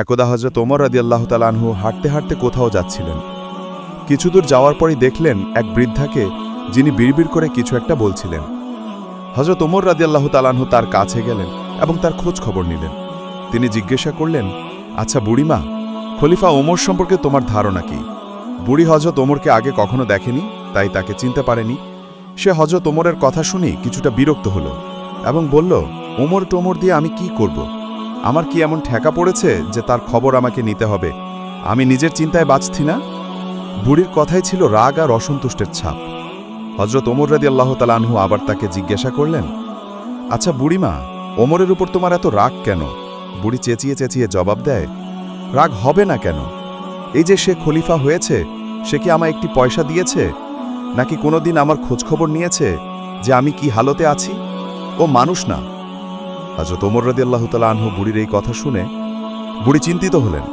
একদা হজরত ওমর রাদি আল্লাহ তালানহু হাঁটতে হাঁটতে কোথাও যাচ্ছিলেন। কিছুদূর যাওয়ার পরই দেখলেন এক বৃদ্ধাকে যিনি বিড়বিড় করে কিছু একটা বলছিলেন। হজরত ওমর রাদি আল্লাহ তালানহু তার কাছে গেলেন এবং তার খোঁজ খবর নিলেন। তিনি জিজ্ঞাসা করলেন আচ্ছা বুড়িমা, খলিফা ওমর সম্পর্কে তোমার ধারণা কি? বুড়ি হজরত ওমরকে আগে কখনো দেখেনি, তাই তাকে চিনতে পারেনি। সে হজরত ওমরের কথা শুনে কিছুটা বিরক্ত হল এবং বলল ওমর টোমর দিয়ে আমি কি করব? আমার কি এমন ঠেকা পড়েছে যে তার খবর আমাকে নিতে হবে? আমি নিজের চিন্তায় বাঁচছি না? বুড়ির কথাই ছিল রাগ আর অসন্তুষ্টের ছাপ। হজরত ওমর রাদি আল্লাহ তালানহু আবার তাকে জিজ্ঞাসা করলেন আচ্ছা বুড়িমা, ওমরের উপর তোমার এত রাগ কেন? বুড়ি চেঁচিয়ে চেঁচিয়ে জবাব দেয়, রাগ হবে না কেন? এই যে সে খলিফা হয়েছে, সে কি আমায় একটি পয়সা দিয়েছে? নাকি কোনোদিন আমার খোঁজখবর নিয়েছে যে আমি কি হালতে আছি? ও মানুষ না হজরত ওমর রদি আল্লাহ তালা আনহু বুড়ির এই কথা শুনে বুড়ি চিন্তিত হলেন।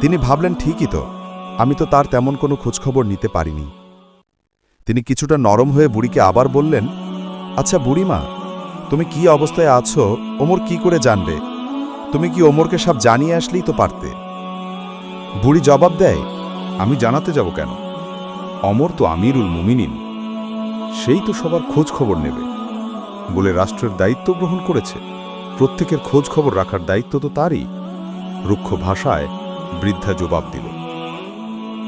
তিনি ভাবলেন, ঠিকই তো, আমি তো তার তেমন কোনো খোঁজখবর নিতে পারিনি। তিনি কিছুটা নরম হয়ে বুড়িকে আবার বললেন আচ্ছা বুড়িমা, তুমি কি অবস্থায় আছো? ওমর কি করে জানবে? তুমি কি ওমরকে সব জানিয়ে আসলেই তো পারতে? বুড়ি জবাব দেয়, আমি জানাতে যাব কেন? অমর তো আমিরুল মুমিনিন, সেই তো সবার খোঁজ খবর নেবে। বলে রাষ্ট্রের দায়িত্ব গ্রহণ করেছে। প্রত্যেকের খোঁজ খবর রাখার দায়িত্ব তো তারই। রুক্ষ ভাষায় বৃদ্ধা জবাব দিল।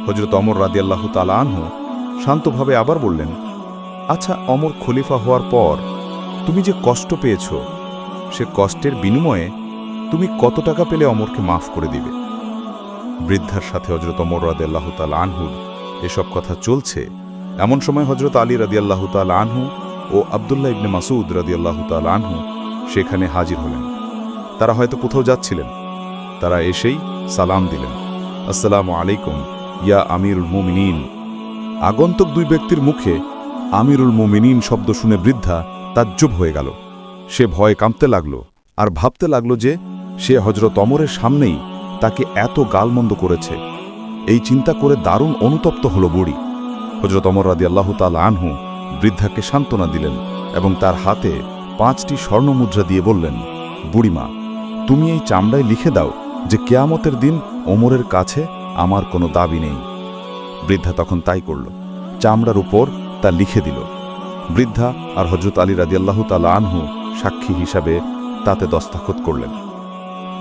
হজরত অমর রাদিয়াল্লাহ তালা আনহু শান্তভাবে আবার বললেন আচ্ছা অমর খলিফা হওয়ার পর তুমি যে কষ্ট পেয়েছ, সে কষ্টের বিনিময়ে তুমি কত টাকা পেলে অমরকে মাফ করে দিবে? বৃদ্ধার সাথে হজরত অমর রাদিয়াল্লাহ তাল আনহুর এসব কথা চলছে। এমন সময় হজরত আলী রাদিয়াল্লাহ তাল আনহু ও আবদুল্লাহ ইবনে মাসুদ রাদিয়াল্লাহ তাল আনহু সেখানে হাজির হলেন। তারা হয়তো কোথাও যাচ্ছিলেন। তারা এসেই সালাম দিলেন। আসসালামু আলাইকুম, ইয়া আমিরুল মুমিনিন। আগন্তুক দুই ব্যক্তির মুখে আমিরুল মুমিনিন শব্দ শুনে বৃদ্ধা তাজ্জব হয়ে গেল। সে ভয়ে কাঁপতে লাগল আর ভাবতে লাগল যে সে হজরত অমরের সামনেই তাকে এত গালমন্দ করেছে। এই চিন্তা করে দারুণ অনুতপ্ত হল বুড়ি। হজরত অমর রাদি আল্লাহ তাল আনহু বৃদ্ধাকে সান্ত্বনা দিলেন এবং তার হাতে পাঁচটি স্বর্ণমুদ্রা দিয়ে বললেন, বুড়িমা, তুমি এই চামড়ায় লিখে দাও যে কেয়ামতের দিন ওমরের কাছে আমার কোনো দাবি নেই। বৃদ্ধা তখন তাই করল। চামড়ার উপর তা লিখে দিল। বৃদ্ধা আর হজরত আলী রাদিয়াল্লাহু তালা আনহু সাক্ষী হিসাবে তাতে দস্তাখত করলেন।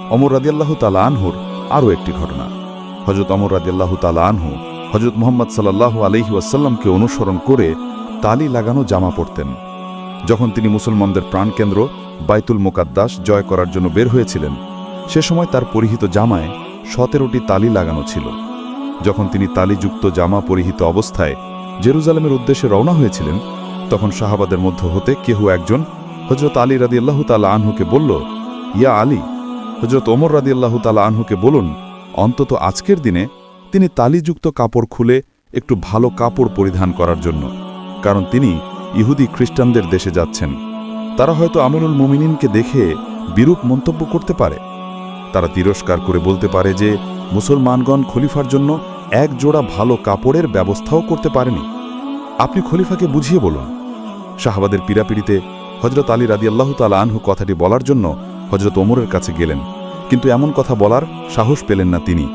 অমর রাদিয়াল্লাহ তালা আনহুর আরও একটি ঘটনা। হজরত অমর রাদিয়াল্লাহ তালা আনহু হজরত মোহাম্মদ সাল্লাহ আলহি ওয়াসাল্লামকে অনুসরণ করে তালি লাগানো জামা পরতেন। যখন তিনি মুসলমানদের প্রাণকেন্দ্র বাইতুল মোকাদ্দাস জয় করার জন্য বের হয়েছিলেন, সে সময় তার পরিহিত জামায় সতেরোটি তালি লাগানো ছিল। যখন তিনি তালিযুক্ত জামা পরিহিত অবস্থায় জেরুজালেমের উদ্দেশ্যে রওনা হয়েছিলেন, তখন শাহাবাদের মধ্য হতে কেহ একজন হজরত আলী রাদি আল্লাহ তালা আনহুকে বলল, ইয়া আলী হজরত ওমর রাদি আল্লাহ তালা আনহুকে বলুন, অন্তত আজকের দিনে তিনি তালিযুক্ত কাপড় খুলে একটু ভালো কাপড় পরিধান করার জন্য, কারণ তিনি ইহুদি খ্রিস্টানদের দেশে যাচ্ছেন। তারা হয়তো আমিরুল মুমিনিনকে দেখে বিরূপ মন্তব্য করতে পারে। তারা তিরস্কার করে বলতে পারে যে, মুসলমানগণ খলিফার জন্য এক জোড়া ভালো কাপড়ের ব্যবস্থাও করতে পারেনি। আপনি খলিফাকে বুঝিয়ে বলুন। শাহবাদের পীড়াপিড়িতে হজরত আলী রাদিয়াল্লাহ তালা আনহু কথাটি বলার জন্য হজরত ওমরের কাছে গেলেন। কিন্তু এমন কথা বলার সাহস পেলেন না তিনি।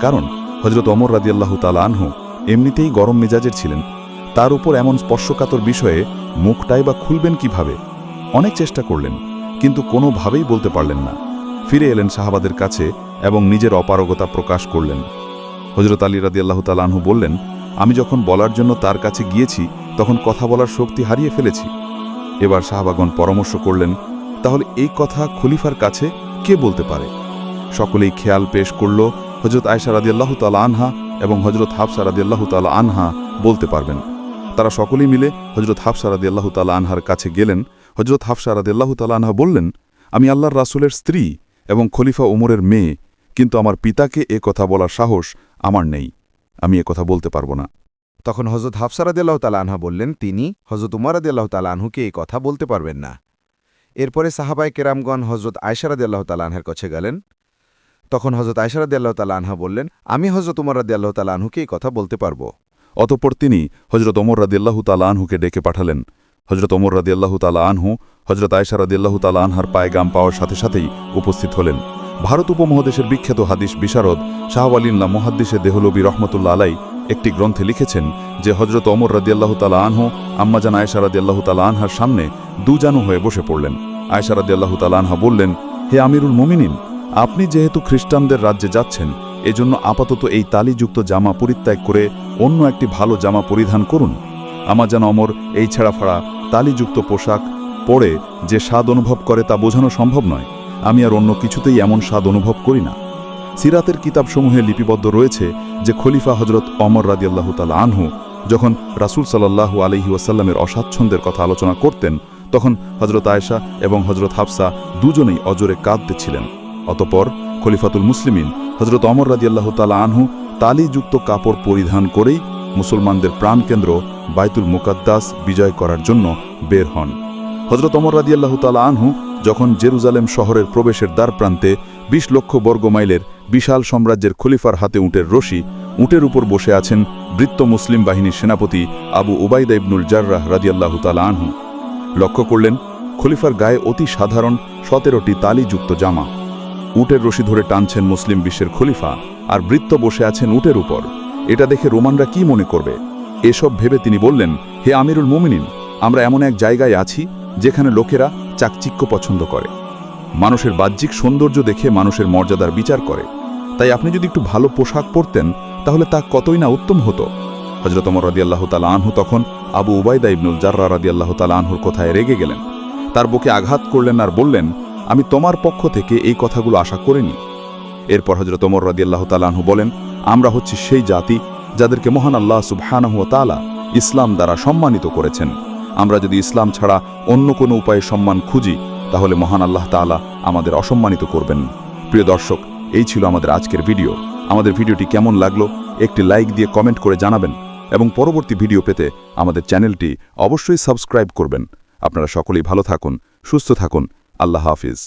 কারণ হজরত অমর রাদিয়াল্লাহ তালা আনহু এমনিতেই গরম মেজাজের ছিলেন। তার উপর এমন স্পর্শকাতর বিষয়ে মুখটাই বা খুলবেন কীভাবে? অনেক চেষ্টা করলেন, কিন্তু কোনোভাবেই বলতে পারলেন না। ফিরে এলেন শাহাবাদের কাছে এবং নিজের অপারগতা প্রকাশ করলেন। হজরত আলী রাদিয়াল্লাহ তালাহু বললেন, আমি যখন বলার জন্য তার কাছে গিয়েছি, তখন কথা বলার শক্তি হারিয়ে ফেলেছি। এবার শাহবাগন পরামর্শ করলেন, তাহলে এই কথা খলিফার কাছে কে বলতে পারে? সকলেই খেয়াল পেশ করল হজরত আয়সা রাদিয়াল্লাহ তালা আনহা এবং হজরত হাফসা রাদিয়াল্লাহ তালা আনহা বলতে পারবেন। তারা সকলেই মিলে হজরত হাফসা রাদিয়াল্লাহ তালা আনহার কাছে গেলেন। হজরত হাফসা রাদিয়াল্লাহ তালা আনহা বললেন, আমি আল্লাহর রাসুলের স্ত্রী এবং খলিফা ওমরের মেয়ে, কিন্তু আমার পিতাকে এ কথা বলার সাহস আমার নেই। আমি এ কথা বলতে পারব না। তখন হজরত হাফসারাদিল্লাহ তালানহা বললেন, তিনি হজরত উমারাদিল্লাহ তালানহুকে এই কথা বলতে পারবেন না। এরপরে সাহাবাই কেরামগণ হজরত আয়সারাদিল্লাহ তালানহার কাছে গেলেন। তখন হজরত আয়সারাদিল্লাহ তালানহা বললেন, আমি হজরত উমরাদিল্লাহ তালানহুকে এই কথা বলতে পারব। অতঃপর তিনি হজরত ওমর রাদিয়াল্লাহু তালা আনহুকে ডেকে পাঠালেন। হজরত ওমর রাদিয়াল্লাহু তালা আনহু হজরত আয়সা রাদিয়াল্লাহু তালা আনহার পায়গাম পাওয়ার সাথে সাথেই উপস্থিত হলেন। ভারত উপমহাদেশের বিখ্যাত হাদিস বিশারদ শাহওয়ালিল্লা মহাদ্দিসে দেহলবী রহমতুল্লা আলাই একটি গ্রন্থে লিখেছেন যে হজরত অমর রাদিয়াল্লাহ তালা আনহু আম্মাজান আয়সা রাদিয়াল্লাহ তালা আনহার সামনে দুজানু হয়ে বসে পড়লেন। আয়সা রাদিয়াল্লাহ তালা আনহা বললেন, হে আমিরুল মুমিনিন, আপনি যেহেতু খ্রিস্টানদের রাজ্যে যাচ্ছেন এজন্য আপাতত এই তালিযুক্ত জামা পরিত্যাগ করে অন্য একটি ভালো জামা পরিধান করুন। আমাজান অমর এই ছেঁড়াফাড়া, তালিযুক্ত পোশাক পরে যে স্বাদ অনুভব করে তা বোঝানো সম্ভব নয়। আমি আর অন্য কিছুতেই এমন স্বাদ অনুভব করি না। সিরাতের কিতাবসমূহে লিপিবদ্ধ রয়েছে যে খলিফা হজরত অমর রাদিয়াল্লাহু তালা আনহু যখন রাসূল সাল্লাল্লাহু আলহি ওয়াসাল্লামের অস্বাচ্ছন্দ্যের কথা আলোচনা করতেন, তখন হজরত আয়েশা এবং হজরত হাফসা দুজনেই অজরে কাঁদতেছিলেন অতপর খলিফাতুল মুসলিমিন হজরত অমর রাদিয়াল্লাহু তালা আনহু তালিযুক্ত কাপড় পরিধান করেই মুসলমানদের প্রাণকেন্দ্র বাইতুল মুকাদ্দাস বিজয় করার জন্য বের হন। হজরত অমর রাদিয়াল্লাহু তালা আনহু যখন জেরুজালেম শহরের প্রবেশের দ্বার প্রান্তে বিশ লক্ষ বর্গ মাইলের বিশাল সাম্রাজ্যের খলিফার হাতে উটের রশি, উটের উপর বসে আছেন বৃত্ত মুসলিম বাহিনীর সেনাপতি আবু উবাইদা ইবনুল জার্রাহ রাদিয়াল্লাহু তালা আনহু। লক্ষ্য করলেন, খলিফার গায়ে অতি সাধারণ সতেরোটি তালিযুক্ত জামা। উটের রশি ধরে টানছেন মুসলিম বিশ্বের খলিফা আর বৃত্ত বসে আছেন উটের উপর। এটা দেখে রোমানরা কি মনে করবে? এসব ভেবে তিনি বললেন, হে আমিরুল মুমিনিন, আমরা এমন এক জায়গায় আছি যেখানে লোকেরা চাকচিক্য পছন্দ করে। মানুষের বাহ্যিক সৌন্দর্য দেখে মানুষের মর্যাদার বিচার করে। তাই আপনি যদি একটু ভালো পোশাক পরতেন, তাহলে তা কতই না উত্তম হতো? হজরত অমর রাদিয়াল্লাহ তালা আনহু তখন আবু উবায়দা ইবনুল জার্রা রাদিয়াল্লাহ তালা আনহুর কথায় রেগে গেলেন। তার বুকে আঘাত করলেন আর বললেন আমি তোমার পক্ষ থেকে এই কথাগুলো আশা করিনি। এরপর হজরত অমর রাদিয়াল্লাহ তালা আনহু বলেন, আমরা হচ্ছি সেই জাতি যাদেরকে মহান আল্লাহ সুবহানাহু তাআলা ইসলাম দ্বারা সম্মানিত করেছেন। আমরা যদি ইসলাম ছাড়া অন্য কোনো উপায়ে সম্মান খুঁজি, তাহলে মহান আল্লাহ তাআলা আমাদের অসম্মানিত করবেন। প্রিয় দর্শক, এই ছিল আমাদের আজকের ভিডিও। আমাদের ভিডিওটি কেমন লাগল, একটি লাইক দিয়ে কমেন্ট করে জানাবেন এবং পরবর্তী ভিডিও পেতে আমাদের চ্যানেলটি অবশ্যই সাবস্ক্রাইব করবেন। আপনারা সকলেই ভালো থাকুন, সুস্থ থাকুন আল্লাহ হাফিজ।